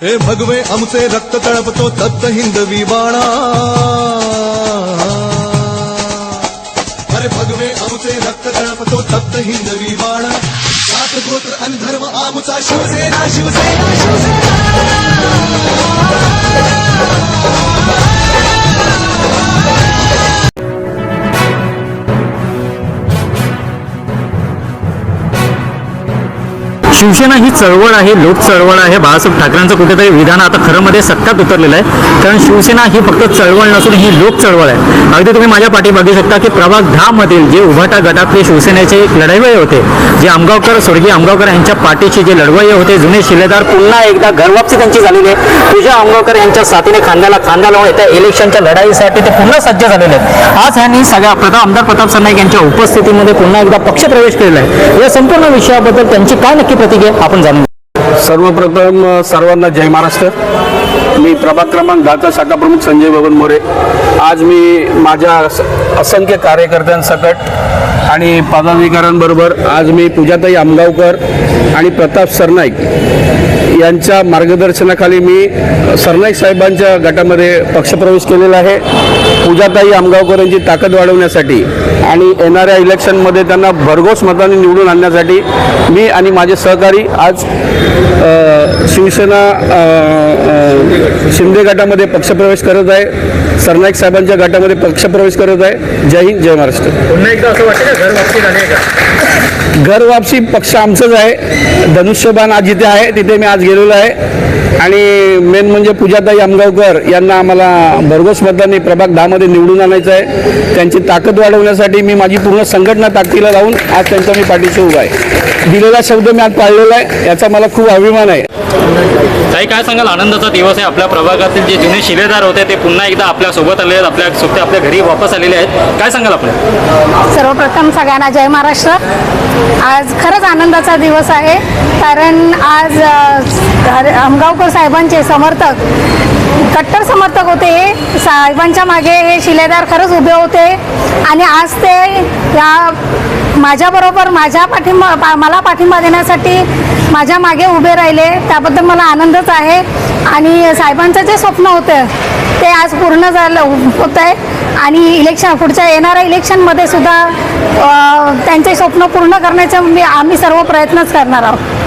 हे भगवे आमचे रक्त तळपतो तप्त हिंदवी बाणा अरे भगवे आमचे रक्त तळपतो तप्त हिंदवी बाणा जात गोत्र आणि धर्म आमचा शिवसेना शिवसेना शिवसेना. शिवसेना ही चळवळ आहे लोक चळवळ आहे. बाळासाहेब ठाकरेंचं कुठेतरी विधान आता खरं मध्ये सत्यात उतरलेलं आहे. कारण शिवसेना ही फक्त चळवळ नसून ही लोक चळवळ आहे. अगदी तुम्ही माझ्या पाठी बघू शकता की प्रभाग दहा मधील जे उभाटा गटातले शिवसेनेचे एक होते जे आमगावकर स्वर्गीय आमगावकर यांच्या पाठीचे जे लढवय्ये होते जुने शिलेदार पुन्हा एकदा घरवापसी त्यांची झालेली आहे. तुझ्या आमगावकर यांच्या साथीने खांद्याला खांदा लावून येत्या इलेक्शनच्या लढाईसाठी ते पुन्हा सज्ज झालेले आहेत. आज ह्यांनी सगळ्या प्रताप आमदार प्रताप सरनाईक यांच्या उपस्थितीमध्ये पुन्हा एकदा पक्षप्रवेश केलेला आहे. या संपूर्ण विषयाबद्दल त्यांची काय नक्की प्रतिक्रिया आहे आपण जाणून घेऊ. सर्वप्रथम सर्वांना जय महाराष्ट्र. मी प्रभाग क्रमांक दहाचा शाखा प्रमुख संजय बबन मोरे. आज मी माझ्या असंख्य कार्यकर्त्यांसकट आणि पदाधिकाऱ्यांबरोबर आज मी पूजाताई आमगावकर आणि प्रताप सरनाईक यांच्या मार्गदर्शनाखाली मी सरनाईक साहेबांच्या गटामध्ये पक्षप्रवेश केलेला आहे. पूजाताई आमगावकर यांची ताकद वाढवण्यासाठी आणि येणाऱ्या इलेक्शनमध्ये त्यांना भरघोस मताने निवडून आणण्यासाठी मी आणि माझे सहकारी आज uh, शिवसेना शिंदे गटामध्ये पक्षप्रवेश करत आहे. सरनाईक साहेबांच्या गटामध्ये पक्षप्रवेश करत आहे. जय हिंद जय महाराष्ट्र. पुन्हा एकदा असं वाटतं का घर वापसी झाली आहे का? घर वापसी पक्ष आमचंच आहे. धनुष्यबाण आज जिथे आहे तिथे मी आज गेलेलो आहे. आणि मेन म्हणजे पूजाताई आमगावकर यांना आम्हाला भरघोस मतांनी प्रभाग दहामध्ये निवडून आणायचं आहे. त्यांची ताकद वाढवण्यासाठी मी माझी पूर्ण संघटना ताकदीला लावून आज त्यांच्या मी पाठीशी उभा आहे. दिलेला शब्द मी आज पाळलेला आहे. याचा मला खूप अभिमान आहे. ताई काय सांगाल? आनंदाचा दिवस आहे. आपल्या प्रभागातील जे जुने शिलेदार होते ते पुन्हा एकदा आपल्यासोबत आले आहेत. आपल्यासोबत आपल्या घरी वापस आलेले आहेत. काय सांगाल आपण सर्वप्रथम सगळ्यांना जय महाराष्ट्र. आज खरंच आनंदाचा दिवस आहे. कारण आज आमगावकर साहेबांचे समर्थक कट्टर समर्थक होते. साहेबांच्या मागे हे शिलेदार खरंच उभे होते. आणि आज ते या माझ्याबरोबर माझ्या पाठिंबा पा- मला पाठिंबा देण्यासाठी माझ्या मागे उभे राहिले. त्याबद्दल मला आनंदच आहे. आणि साहेबांचं जे स्वप्न होतं ते आज पूर्ण झालं होत आहे आणि इलेक्शन पुढच्या येणाऱ्या इलेक्शनमध्ये सुद्धा त्यांचे स्वप्न पूर्ण करण्याचा मी आम्ही सर्व प्रयत्नच करणार आहोत.